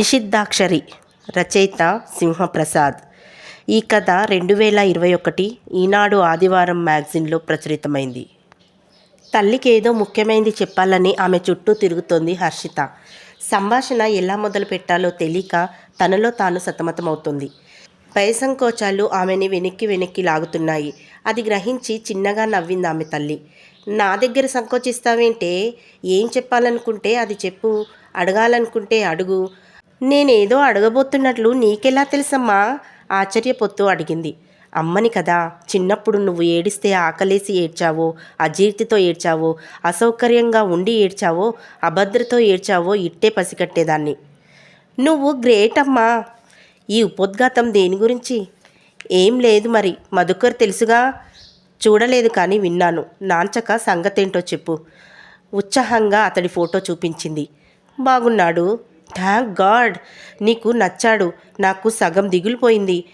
నిషిద్ధాక్షరి రచయిత సింహప్రసాద్. ఈ కథ రెండు వేల ఇరవై ఒకటి ఈనాడు ఆదివారం మ్యాగజిన్లో ప్రచురితమైంది. తల్లికి ఏదో ముఖ్యమైనది చెప్పాలని ఆమె చుట్టూ తిరుగుతోంది హర్షిత. సంభాషణ ఎలా మొదలు పెట్టాలో తెలియక తనలో తాను సతమతమవుతుంది. పై సంకోచాలు ఆమెని వెనక్కి వెనక్కి లాగుతున్నాయి. అది గ్రహించి చిన్నగా నవ్వింది ఆమె తల్లి. నా దగ్గర సంకోచిస్తావేంటే? ఏం చెప్పాలనుకుంటే అది చెప్పు. అడగాలనుకుంటే అడుగు. నేనేదో అడగబోతున్నట్లు నీకెలా తెలుసమ్మా? ఆశ్చర్యపోతూ అడిగింది. అమ్మని కదా చిన్నప్పుడు నువ్వు ఏడిస్తే ఆకలేసి ఏడ్చావో అజీర్తితో ఏడ్చావో అసౌకర్యంగా ఉండి ఏడ్చావో అభద్రతో ఏడ్చావో ఇట్టే పసికట్టేదాన్ని నువ్వు గ్రేట్ అమ్మా. ఈ ఉపోద్ఘాతం దేని గురించి? ఏం లేదు మరి మధుకర్ తెలుసుగా? చూడలేదు కానీ విన్నాను. నాంచక సంగతేంటో చెప్పు. ఉత్సాహంగా అతడి ఫోటో చూపించింది. బాగున్నాడు? థ్యాంక్ గాడ్ నీకు నచ్చాడు నాకు సగం దిగులుపోయింది.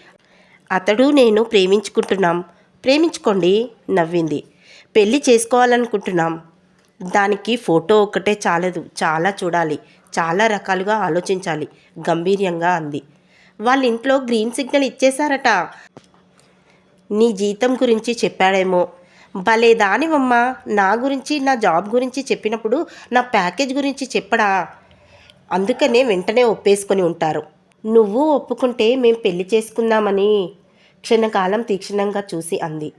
అతడు నేను ప్రేమించుకుంటున్నాం. ప్రేమించుకోండి నవ్వింది. పెళ్ళి చేసుకోవాలనుకుంటున్నాం. దానికి ఫోటో ఒక్కటే చాలదు చాలా చూడాలి చాలా రకాలుగా ఆలోచించాలి గంభీర్యంగా అంది. వాళ్ళ ఇంట్లో గ్రీన్ సిగ్నల్ ఇచ్చేశారట. నీ జీతం గురించి చెప్పాడేమో. భలే దానివమ్మా నా గురించి నా జాబ్ గురించి చెప్పినప్పుడు నా ప్యాకేజ్ గురించి చెప్పడా? అందుకనే వెంటనే ఒప్పేసుకొని ఉంటారు. నువ్వు ఒప్పుకుంటే మేం పెళ్ళి చేసుకుందామని క్షణకాలం తీక్షణంగా చూసి అంది.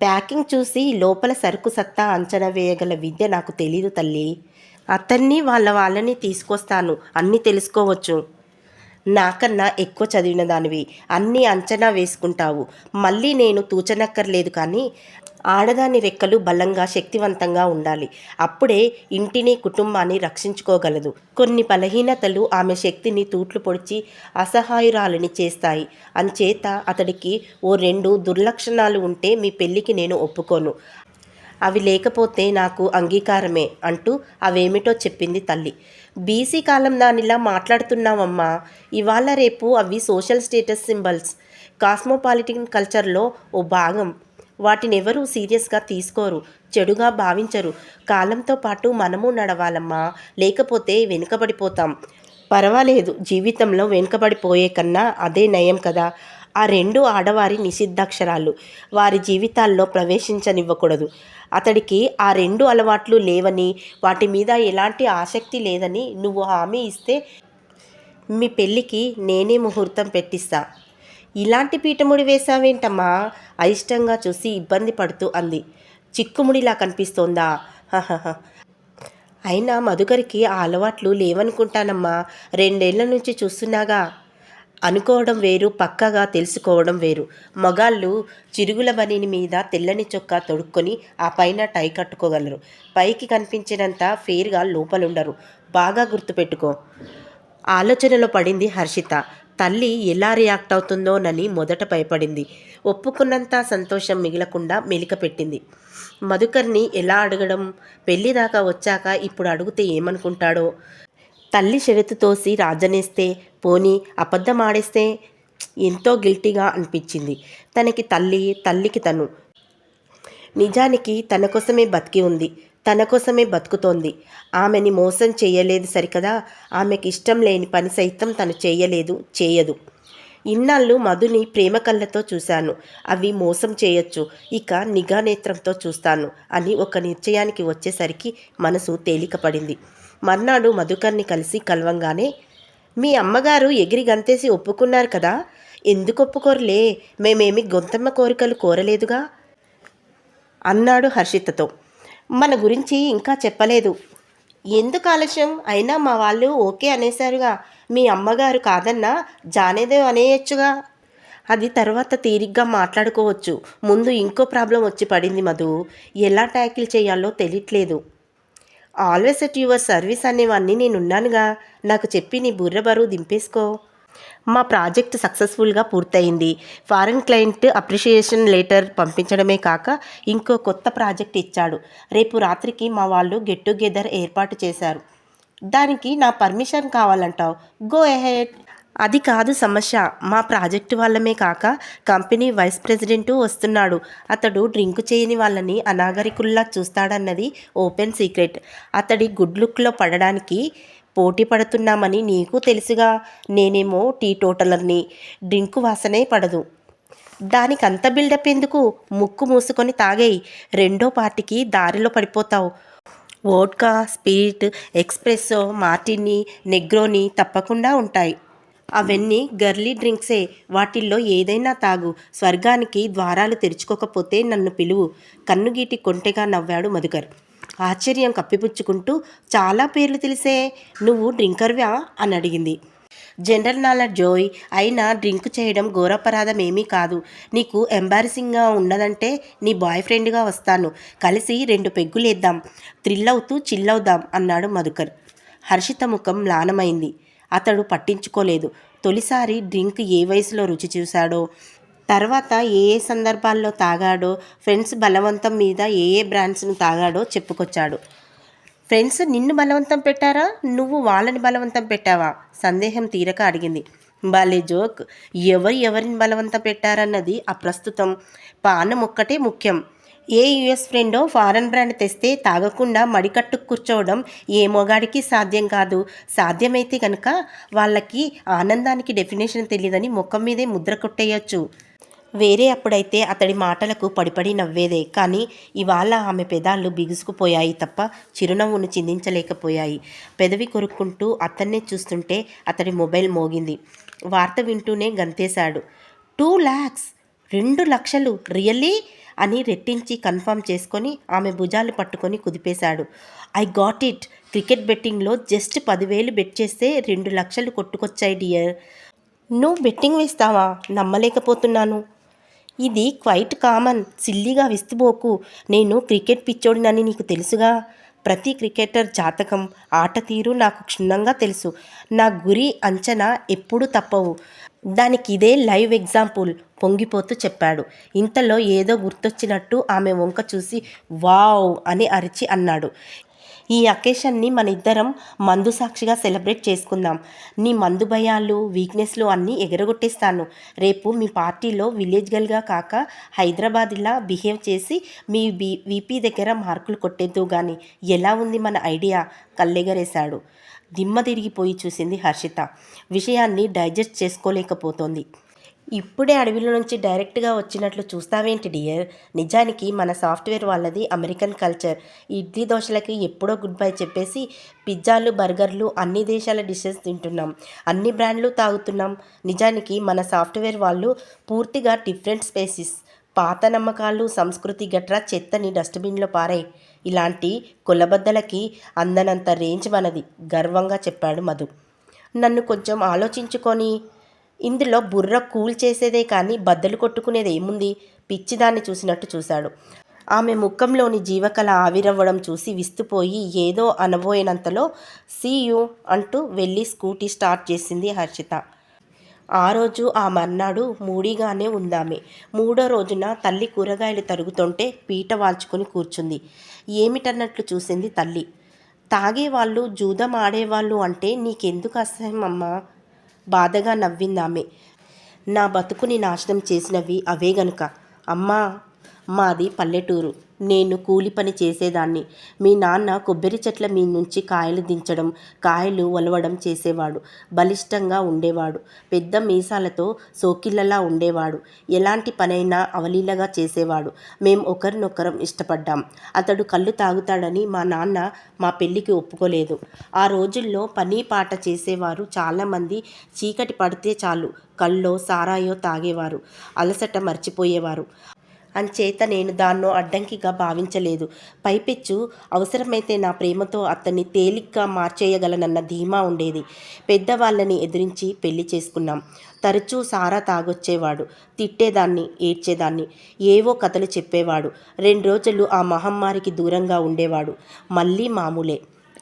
ప్యాకింగ్ చూసి లోపల సరుకు సత్తా అంచనా వేయగల విద్య నాకు తెలీదు తల్లి. అతన్ని వాళ్ళ వాళ్ళని తీసుకొస్తాను. అన్నీ తెలుసుకోవచ్చు. నాకన్నా ఎక్కువ చదివిన దానివి. అన్నీ అంచనా వేసుకుంటావు. మళ్ళీ నేను తూచనక్కర్లేదు కానీ ఆడదాని రెక్కలు బలంగా శక్తివంతంగా ఉండాలి. అప్పుడే ఇంటిని కుటుంబాన్ని రక్షించుకోగలదు. కొన్ని బలహీనతలు ఆమె శక్తిని తూట్లు పొడిచి అసహాయురాలని చేస్తాయి. అంచేత అతడికి ఓ రెండు దుర్లక్షణాలు ఉంటే మీ పెళ్ళికి నేను ఒప్పుకోను. అవి లేకపోతే నాకు అంగీకారమే అంటూ అవేమిటో చెప్పింది తల్లి. బీసీ కాలం దానిలా మాట్లాడుతున్నావమ్మా. ఇవాళ రేపు అవి సోషల్ స్టేటస్ సింబల్స్. కాస్మోపాలిటిన్ కల్చర్లో ఓ భాగం. వాటిని ఎవరూ సీరియస్గా తీసుకోరు చెడుగా భావించరు. కాలంతో పాటు మనము నడవాలమ్మా. లేకపోతే వెనుకబడిపోతాం. పర్వాలేదు జీవితంలో వెనుకబడిపోయే కన్నా అదే నయం కదా. ఆ రెండు ఆడవారి నిషిద్ధాక్షరాలు వారి జీవితాల్లో ప్రవేశించనివ్వకూడదు. అతడికి ఆ రెండు అలవాట్లు లేవని వాటి మీద ఎలాంటి ఆసక్తి లేదని నువ్వు హామీ ఇస్తే మీ పెళ్ళికి నేనే ముహూర్తం పెట్టిస్తా. ఇలాంటి పీఠముడి వేశావేంటమ్మా? అయిష్టంగా చూసి ఇబ్బంది పడుతూ అంది. చిక్కుముడిలా కనిపిస్తోందా? హహహ. అయినా మధుకరికి ఆ అలవాట్లు లేవనుకుంటానమ్మా. రెండేళ్ళ నుంచి చూస్తున్నాగా. అనుకోవడం వేరు పక్కగా తెలుసుకోవడం వేరు. మగాళ్ళు చిరుగుల బనీని మీద తెల్లని చొక్కా తొడుక్కొని ఆ పైన టై కట్టుకోగలరు. పైకి కనిపించినంత ఫేర్గా లోపలుండరు. బాగా గుర్తుపెట్టుకో. ఆలోచనలో పడింది హర్షిత. తల్లి ఎలా రియాక్ట్ అవుతుందోనని మొదట భయపడింది. ఒప్పుకున్నంత సంతోషం మిగలకుండా మెలిక పెట్టింది. మధుకర్ని ఎలా అడగడం? పెళ్ళి దాకా వచ్చాక ఇప్పుడు అడిగితే ఏమనుకుంటాడో? తల్లి షరతు తోసి రాజనేస్తే పోనీ అబద్ధమాడేస్తే ఎంతో గిల్టీగా అనిపించింది. తనకి తల్లి తల్లికి తను. నిజానికి తన కోసమే బతికి ఉంది తన కోసమే బతుకుతోంది. ఆమెని మోసం చేయలేదు సరికదా? ఆమెకి ఇష్టం లేని పని సైతం తను చేయలేదు చేయదు. ఇన్నాళ్ళు మధుని ప్రేమ కళ్ళతో చూశాను. అవి మోసం చేయొచ్చు ఇక నిఘా నేత్రంతో చూస్తాను అని ఒక నిశ్చయానికి వచ్చేసరికి మనసు తేలికపడింది. మర్నాడు మధుకర్ని కలిసి కలవంగానే మీ అమ్మగారు ఎగిరి గంతేసి ఒప్పుకున్నారు కదా. ఎందుకు ఒప్పుకోరులే? మేమేమి గొంతమ్మ కోరికలు కోరలేదుగా? అన్నాడు హర్షితతో. మన గురించి ఇంకా చెప్పలేదు. ఎందుకు ఆలస్యం? అయినా మా వాళ్ళు ఓకే అనేశారుగా. మీ అమ్మగారు కాదన్నా జానేదే అనేయచ్చుగా. అది తర్వాత తీరిగ్గా మాట్లాడుకోవచ్చు. ముందు ఇంకో ప్రాబ్లం వచ్చి పడింది మధు. ఎలా ట్యాకిల్ చేయాలో తెలియట్లేదు ఆల్వేస్ ఎట్ యువర్ సర్వీస్ అనేవన్నీ నేనున్నానుగా. నాకు చెప్పి నీ బుర్ర బరువు దింపేసుకో. మా ప్రాజెక్ట్ సక్సెస్ఫుల్గా పూర్తయింది. ఫారెన్ క్లయింట్ అప్రిషియేషన్ లెటర్ పంపించడమే కాక ఇంకో కొత్త ప్రాజెక్ట్ ఇచ్చాడు. రేపు రాత్రికి మా వాళ్ళు గెట్ టుగెదర్ ఏర్పాటు చేశారు. దానికి నా పర్మిషన్ కావాలంటావు. Go ahead. అది కాదు సమస్య. మా ప్రాజెక్టు వాళ్ళమే కాక కంపెనీ వైస్ ప్రెసిడెంటు వస్తున్నాడు. అతడు డ్రింక్ చేయని వాళ్ళని అనాగరికుల్లా చూస్తాడన్నది ఓపెన్ సీక్రెట్. అతడి గుడ్ లుక్లో పడడానికి పోటీ పడుతున్నామని నీకు తెలుసుగా. నేనేమో టీ టోటలర్ని. డ్రింకు వాసనే పడదు. దానికి అంత బిల్డప్ ఎందుకు? ముక్కు మూసుకొని తాగేయి. రెండో పార్టీకి దారిలో పడిపోతావు. Vodka spirit espresso martini negroni తప్పకుండా ఉంటాయి. అవన్నీ గర్లీ డ్రింక్సే. వాటిల్లో ఏదైనా తాగు. స్వర్గానికి ద్వారాలు తెరుచుకోకపోతే నన్ను పిలువు. కన్నుగీటి కొంటెగా నవ్వాడు మధుకర్. ఆశ్చర్యం కప్పిపుచ్చుకుంటూ చాలా పేర్లు తెలిసే. నువ్వు డ్రింకర్వా? అని అడిగింది. జనరల్ నాలెడ్జ్ జోయ్ అయినా డ్రింక్ చేయడం ఘోరపరాధం ఏమీ కాదు. నీకు ఎంబారసింగ్గా ఉన్నదంటే నీ బాయ్ ఫ్రెండ్గా వస్తాను. కలిసి రెండు పెగ్గులేద్దాం. థ్రిల్ అవుతూ చిల్లవుదాం అన్నాడు మధుకర్. హర్షిత ముఖం మ్లానమైంది. అతడు పట్టించుకోలేదు. తొలిసారి డ్రింక్ ఏ వయసులో రుచి చూశాడో తర్వాత ఏ ఏ సందర్భాల్లో తాగాడో ఫ్రెండ్స్ బలవంతం మీద ఏ ఏ బ్రాండ్స్ను తాగాడో చెప్పుకొచ్చాడు. ఫ్రెండ్స్ నిన్ను బలవంతం పెట్టారా? నువ్వు వాళ్ళని బలవంతం పెట్టావా? సందేహం తీరక అడిగింది. బాలే జోక్! ఎవరు ఎవరిని బలవంతం పెట్టారన్నది అప్రస్తుతం. పానం ఒక్కటే ముఖ్యం. ఏ యుఎస్ ఫ్రెండో ఫారెన్ బ్రాండ్ తెస్తే తాగకుండా మడికట్టు కూర్చోవడం ఏ మొగాడికి సాధ్యం కాదు. సాధ్యమైతే కనుక వాళ్ళకి ఆనందానికి డెఫినేషన్ తెలియదని ముఖం మీదే ముద్ర కొట్టేయచ్చు. వేరే అప్పుడైతే అతడి మాటలకు పడిపడి నవ్వేదే. కానీ ఇవాళ ఆమె పెదాలు బిగుసుకుపోయాయి తప్ప చిరునవ్వును చిందించలేకపోయాయి. పెదవి కొరుక్కుంటూ అతన్నే చూస్తుంటే అతడి మొబైల్ మోగింది. వార్త వింటూనే గంతేశాడు. టూ ల్యాక్స్ రెండు లక్షలు రియల్లీ? అని రెట్టించి కన్ఫర్మ్ చేసుకొని ఆమె భుజాలు పట్టుకొని కుదిపేశాడు. I got it. క్రికెట్ బెట్టింగ్లో జస్ట్ పదివేలు బెట్ చేస్తే రెండు లక్షలు కొట్టుకొచ్చాయి డియర్. నువ్వు బెట్టింగ్ వేస్తావా? నమ్మలేకపోతున్నాను. ఇది క్వైట్ కామన్. సిల్లీగా విస్తుబోకు. నేను క్రికెట్ పిచ్చోడినని నీకు తెలుసుగా? ప్రతి క్రికెటర్ జాతకం ఆట తీరు నాకు క్షుణ్ణంగా తెలుసు. నా గురి అంచనా ఎప్పుడూ తప్పవు. దానికి ఇదే లైవ్ ఎగ్జాంపుల్ పొంగిపోతూ చెప్పాడు. ఇంతలో ఏదో గుర్తొచ్చినట్టు ఆమె వంక చూసి వావ్ అని అరిచి అన్నాడు. ఈ అకేషన్ని మన ఇద్దరం మందు సాక్షిగా సెలబ్రేట్ చేసుకుందాం. నీ మందు భయాలు వీక్నెస్లు అన్నీ ఎగరగొట్టేస్తాను. రేపు మీ పార్టీలో విలేజ్ గర్ల్గా కాక హైదరాబాద్లా బిహేవ్ చేసి మీ బీ వీపీ దగ్గర మార్కులు కొట్టేద్దు కానీ ఎలా ఉంది మన ఐడియా? కల్లెగరేశాడు దిమ్మ తిరిగిపోయి చూసింది హర్షిత. విషయాన్ని డైజెస్ట్ చేసుకోలేకపోతోంది. ఇప్పుడే అడవిలో నుంచి డైరెక్ట్గా వచ్చినట్లు చూస్తావేంటి డియర్? నిజానికి మన సాఫ్ట్వేర్ వాళ్ళది అమెరికన్ కల్చర్. ఇడ్లీ దోశలకి ఎప్పుడో గుడ్ బై చెప్పేసి పిజ్జాలు బర్గర్లు అన్ని దేశాల డిషెస్ తింటున్నాం. అన్ని బ్రాండ్లు తాగుతున్నాం. నిజానికి మన సాఫ్ట్వేర్ వాళ్ళు పూర్తిగా డిఫరెంట్ స్పేసిస్. పాత నమ్మకాలు సంస్కృతి గట్రా చెత్తని డస్ట్బిన్లో పారాయి ఇలాంటి కులబద్దలకి అందనంత రేంజ్ మనది గర్వంగా చెప్పాడు మధు. నన్ను కొంచెం ఆలోచించుకొని ఇందులో బుర్ర కూల్ చేసేదే కానీ బద్దలు కొట్టుకునేది ఏముంది? పిచ్చిదాన్ని చూసినట్టు చూశాడు. ఆమె ముఖంలోని జీవకళ ఆవిరవ్వడం చూసి విస్తుపోయి ఏదో అనబోయినంతలో సీయు అంటూ వెళ్ళి స్కూటీ స్టార్ట్ చేసింది హర్షిత. ఆ రోజు ఆ మర్నాడు మూడిగానే ఉందామె. మూడో రోజున తల్లి కూరగాయలు తరుగుతుంటే పీట వాల్చుకొని కూర్చుంది. ఏమిటన్నట్లు చూసింది తల్లి. తాగేవాళ్ళు జూదం ఆడేవాళ్ళు అంటే నీకెందుకు అసహ్యం అమ్మా బాధగా నవ్విందామె. నా బతుకుని నాశనం చేసినవి అవే గనుక. అమ్మా మాది పల్లెటూరు. నేను కూలి పని చేసేదాన్ని. మీ నాన్న కొబ్బరి చెట్ల మీ నుంచి కాయలు దించడం కాయలు ఒలవడం చేసేవాడు. బలిష్టంగా ఉండేవాడు. పెద్ద మీసాలతో సోకిళ్ళలా ఉండేవాడు. ఎలాంటి పనైనా అవలీలగా చేసేవాడు. మేం ఒకరినొకరం ఇష్టపడ్డాం. అతడు కళ్ళు తాగుతాడని మా నాన్న మా పెళ్ళికి ఒప్పుకోలేదు. ఆ రోజుల్లో పని పాట చేసేవారు చాలామంది. చీకటి పడితే చాలు. కళ్ళో సారాయో తాగేవారు. అలసట మర్చిపోయేవారు. అంచేత నేను దాన్నో అడ్డంకిగా భావించలేదు. పైపెచ్చు అవసరమైతే నా ప్రేమతో అతన్ని తేలిగ్గా మార్చేయగలనన్న ధీమా ఉండేది. పెద్దవాళ్ళని ఎదిరించి పెళ్ళి చేసుకున్నాం. తరచూ సారా తాగొచ్చేవాడు తిట్టేదాన్ని ఏడ్చేదాన్ని ఏవో కథలు చెప్పేవాడు. రెండు రోజులు ఆ మహమ్మారికి దూరంగా ఉండేవాడు. మళ్ళీ మామూలే.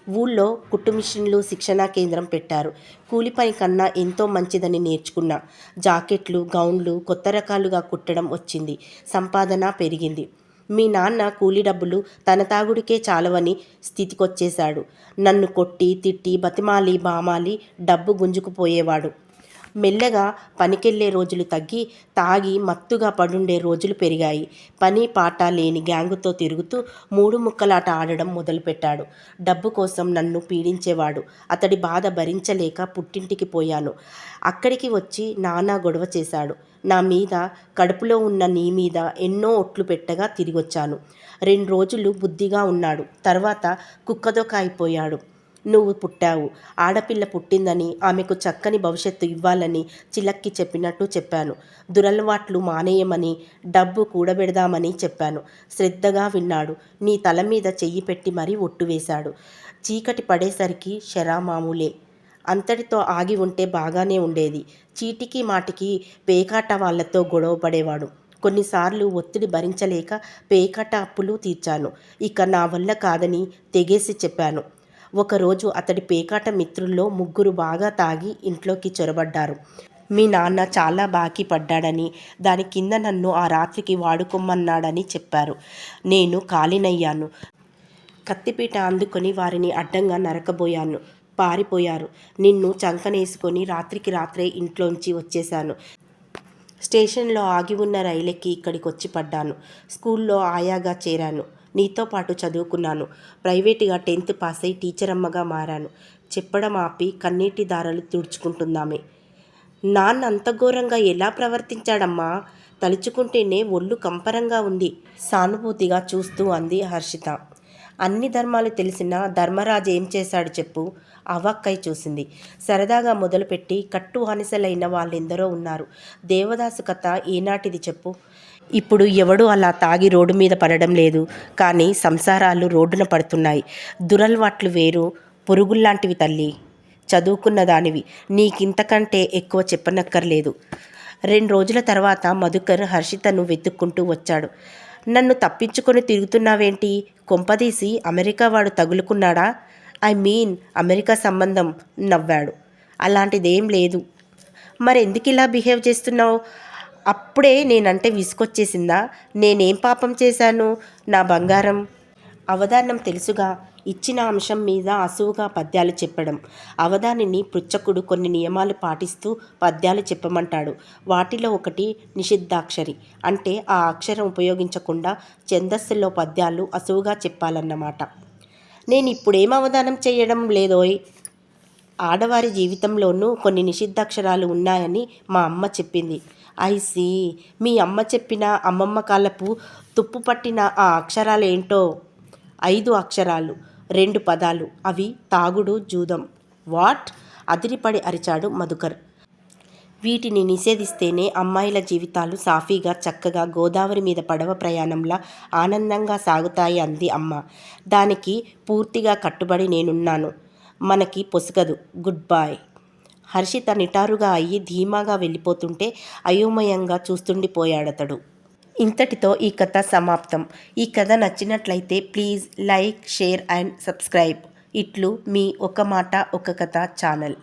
ఊళ్ళో కుట్టు మిషన్లు శిక్షణా కేంద్రం పెట్టారు. కూలి పని కన్నా ఎంతో మంచిదని నేర్చుకున్నా. జాకెట్లు గౌన్లు కొత్త రకాలుగా కుట్టడం వచ్చింది. సంపాదన పెరిగింది. మీ నాన్న కూలి డబ్బులు తన తాగుడికే చాలవని స్థితికొచ్చేశాడు. నన్ను కొట్టి తిట్టి బతిమాలి బామాలి డబ్బు గుంజుకుపోయేవాడు. మెల్లగా పనికెళ్ళే రోజులు తగ్గి తాగి మత్తుగా పడుండే రోజులు పెరిగాయి. పని పాట లేని గ్యాంగుతో తిరుగుతూ మూడు ముక్కలాట ఆడడం మొదలుపెట్టాడు. డబ్బు కోసం నన్ను పీడించేవాడు. అతడి బాధ భరించలేక పుట్టింటికి పోయాను. అక్కడికి వచ్చి నానా గొడవ చేశాడు. నా మీద కడుపులో ఉన్న నీ మీద ఎన్నో ఒట్లు పెట్టగా తిరిగొచ్చాను. రెండు రోజులు బుద్ధిగా ఉన్నాడు. తర్వాత కుక్కదొక అయిపోయాడు. నువ్వు పుట్టావు. ఆడపిల్ల పుట్టిందని ఆమెకు చక్కని భవిష్యత్తు ఇవ్వాలని చిలక్కి చెప్పినట్టు చెప్పాను. దురలవాట్లు మానేయమని డబ్బు కూడబెడదామని చెప్పాను. శ్రద్ధగా విన్నాడు. నీ తల మీద చెయ్యి పెట్టి మరీ ఒట్టు వేశాడు. చీకటి పడేసరికి శరామామూలే. అంతటితో ఆగి ఉంటే బాగానే ఉండేది. చీటికి మాటికి పేకాట వాళ్ళతో గొడవ పడేవాడు. కొన్నిసార్లు ఒత్తిడి భరించలేక పేకాట అప్పులు తీర్చాను. ఇక నా వల్ల కాదని తెగేసి చెప్పాను. ఒకరోజు అతడి పేకాట మిత్రుల్లో ముగ్గురు బాగా తాగి ఇంట్లోకి చొరబడ్డారు. మీ నాన్న చాలా బాకీ పడ్డాడని దాని కింద నన్ను ఆ రాత్రికి వాడుకోమన్నాడని చెప్పారు. నేను ఖాళీనయ్యాను కత్తిపీట అందుకొని వారిని అడ్డంగా నరకబోయాను. పారిపోయారు. నిన్ను చంకనేసుకొని రాత్రికి రాత్రే ఇంట్లోంచి వచ్చేశాను. స్టేషన్లో ఆగి ఉన్న రైలెక్కి ఇక్కడికి వచ్చి పడ్డాను. స్కూల్లో ఆయాగా చేరాను. నీతో పాటు చదువుకున్నాను. ప్రైవేటుగా టెన్త్ పాస్ అయి టీచర్ అమ్మగా మారాను. చెప్పడం ఆపి కన్నీటి దారాలు తుడుచుకుంటుందామె నాన్న అంత ఘోరంగా ఎలా ప్రవర్తించాడమ్మా? తలుచుకుంటేనే ఒళ్ళు కంపరంగా ఉంది. సానుభూతిగా చూస్తూ అంది హర్షిత. అన్ని ధర్మాలు తెలిసిన ధర్మరాజు ఏం చేశాడు చెప్పు? అవక్కై చూసింది. సరదాగా మొదలుపెట్టి కట్టు హనిసలైన వాళ్ళెందరో ఉన్నారు. దేవదాసు కథ ఏనాటిది చెప్పు? ఇప్పుడు ఎవడు అలా తాగి రోడ్డు మీద పడడం లేదు. కానీ సంసారాలు రోడ్డున పడుతున్నాయి. దురలవాట్లు వేరు. పురుగుల్లాంటివి తల్లి. చదువుకున్న దానివి. నీకింతకంటే ఎక్కువ చెప్పనక్కర్లేదు. రెండు రోజుల తర్వాత మధుకర్ హర్షితను వెతుక్కుంటూ వచ్చాడు. నన్ను తప్పించుకొని తిరుగుతున్నావేంటి? కొంపదీసి అమెరికా వాడు తగులుకున్నాడా? ఐ మీన్ అమెరికా సంబంధం నవ్వాడు. అలాంటిదేం లేదు. మరెందుకు ఇలా బిహేవ్ చేస్తున్నావు? అప్పుడే నేనంటే విసుకొచ్చేసిందా నేనేం పాపం చేశాను? నా బంగారం. అవధానం తెలుసుగా ఇచ్చిన అంశం మీద అసువుగా పద్యాలు చెప్పడం. అవధానిని పృచ్చకుడు కొన్ని నియమాలు పాటిస్తూ పద్యాలు చెప్పమంటాడు. వాటిలో ఒకటి నిషిద్ధాక్షరి. అంటే ఆ అక్షరం ఉపయోగించకుండా ఛందస్సులో పద్యాలు అసువుగా చెప్పాలన్నమాట. నేను ఇప్పుడేం అవధానం చేయడం లేదోయ్? ఆడవారి జీవితంలోనూ కొన్ని నిషిద్ధాక్షరాలు ఉన్నాయని మా అమ్మ చెప్పింది. ఐసి మీ అమ్మ చెప్పిన అమ్మమ్మ కాలపు తుప్పు పట్టిన ఆ అక్షరాలు ఏంటో ఐదు అక్షరాలు రెండు పదాలు. అవి తాగుడు జూదం. వాట్? అదిరిపడి అరిచాడు మధుకర్. వీటిని నిషేధిస్తేనే అమ్మాయిల జీవితాలు సాఫీగా చక్కగా గోదావరి మీద పడవ ప్రయాణంలా ఆనందంగా సాగుతాయి అంది అమ్మ. దానికి పూర్తిగా కట్టుబడి నేనున్నాను. మనకి పొసగదు. Good bye. హర్షిత నిటారుగా అయ్యి ధీమాగా వెళ్ళిపోతుంటే అయోమయంగా చూస్తుండిపోయాడతడు. ఇంతటితో ఈ కథ సమాప్తం. ఈ కథ నచ్చినట్లయితే please like share and subscribe. ఇట్లు మీ ఒక మాట ఒక కథ ఛానల్.